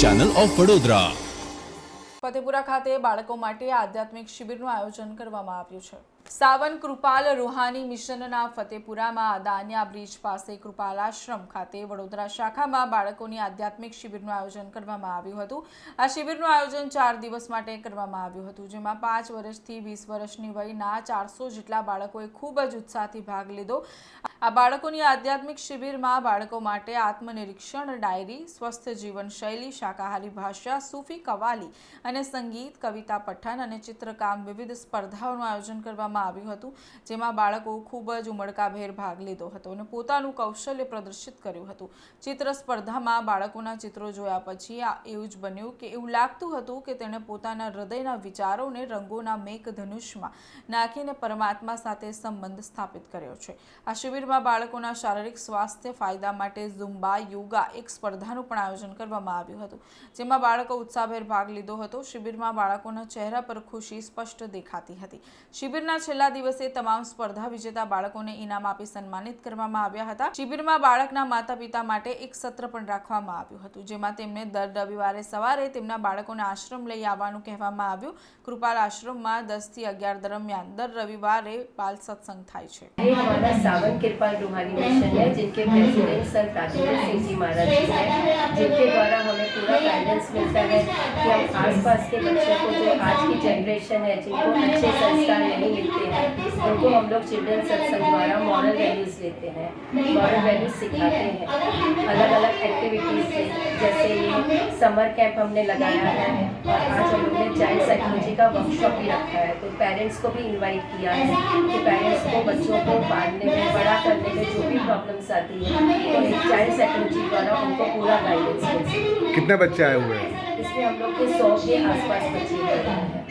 Channel of Vadodara Fatepura ખાતે બાળકો માટે આધ્યાત્મિક શિબિરનું આયોજન કરવામાં આવ્યું છે. સાવન કૃપાલ રૂહાની મિશનના ફતેપુરામાં અદાન્યા બ્રિજ પાસે કૃપાલ આશ્રમ ખાતે વડોદરા શાખામાં બાળકોની આધ્યાત્મિક શિબિરનું આયોજન કરવામાં આવ્યું હતું. આ શિબિરનું આયોજન ચાર દિવસ માટે કરવામાં આવ્યું હતું, જેમાં પાંચ વર્ષથી વીસ વર્ષની વયના ચારસો જેટલા બાળકોએ ખૂબ જ ઉત્સાહથી ભાગ લીધો. આ બાળકોની આધ્યાત્મિક શિબિરમાં બાળકો માટે આત્મનિરીક્ષણ, ડાયરી, સ્વસ્થ જીવનશૈલી, શાકાહારી ભાષા, સૂફી કવાલી અને સંગીત, કવિતા પઠન અને ચિત્રકામ વિવિધ સ્પર્ધાઓનું આયોજન કરવામાં આવ્યું હતું, જેમાં બાળકો ખૂબ જ ઉમળકાભેર ભાગ લીધો હતો અને પોતાનું કૌશલ્ય પ્રદર્શિત કર્યું હતું. ચિત્ર સ્પર્ધામાં બાળકોના ચિત્રો જોયા પછી આ એવું જ બન્યું કે એવું લાગતું હતું કે તેણે પોતાના હૃદયના વિચારોને રંગોના મેઘધનુષમાં નાખીને પરમાત્મા સાથે સંબંધ સ્થાપિત કર્યો છે. આ તાજેતરમાં બાળકોના શારીરિક સ્વાસ્થ્ય ફાયદા માટે ઝુમ્બા યોગા એક સ્પર્ધાનું પણ આયોજન કરવામાં આવ્યું હતું, જેમાં બાળકો ઉત્સાહભેર ભાગ લીધો હતો. શિબિરમાં બાળકોના ચહેરા પર ખુશી સ્પષ્ટ દેખાતી હતી. શિબિરના છેલ્લા દિવસે તમામ સ્પર્ધા વિજેતા બાળકોને ઇનામ આપી સન્માનિત કરવામાં આવ્યા હતા. શિબિરમાં બાળકના માતા પિતા માટે એક સત્ર પણ રાખવામાં આવ્યું હતું, જેમાં તેમને દર રવિવારે સવારે તેમના બાળકોને આશ્રમ લઈ આવવાનું કહેવામાં આવ્યું. કૃપાલ આશ્રમમાં દસથી અગિયાર દરમિયાન દર રવિવારે બાલ સત્સંગ થાય છે. कृपाल रूहानी मिशन है जिनके प्रेसिडेंट सर प्राचीन सिंह जी महाराज जी हैं जिनके द्वारा हमें पूरा गाइडेंस मिलता है कि हम आसपास के बच्चों को जो आज की जनरेशन है जिनको अच्छे संस्कार नहीं मिलते हैं उनको हम लोग चिल्ड्रन सत्संग वैल्यूज़ लेते हैं मॉरल वैल्यूज़ सिखाते हैं। अलग अलग एक्टिविटीज़ से जैसे ये समर कैंप हमने लगाया है और आज हम लोग ने चाइल्ड साइकोलॉजी का वर्कशॉप भी रखा है तो पेरेंट्स को भी इनवाइट किया है कि पेरेंट्स को बच्चों को पालने में बड़ा करने में जो भी प्रॉब्लम्स आती है तो एक चाइल्ड साइकोलॉजी द्वारा उनको पूरा गाइडेंस कितने बच्चे आए हुए हैं? इसमें हम लोग के सौ के आसपास बच्चे हैं।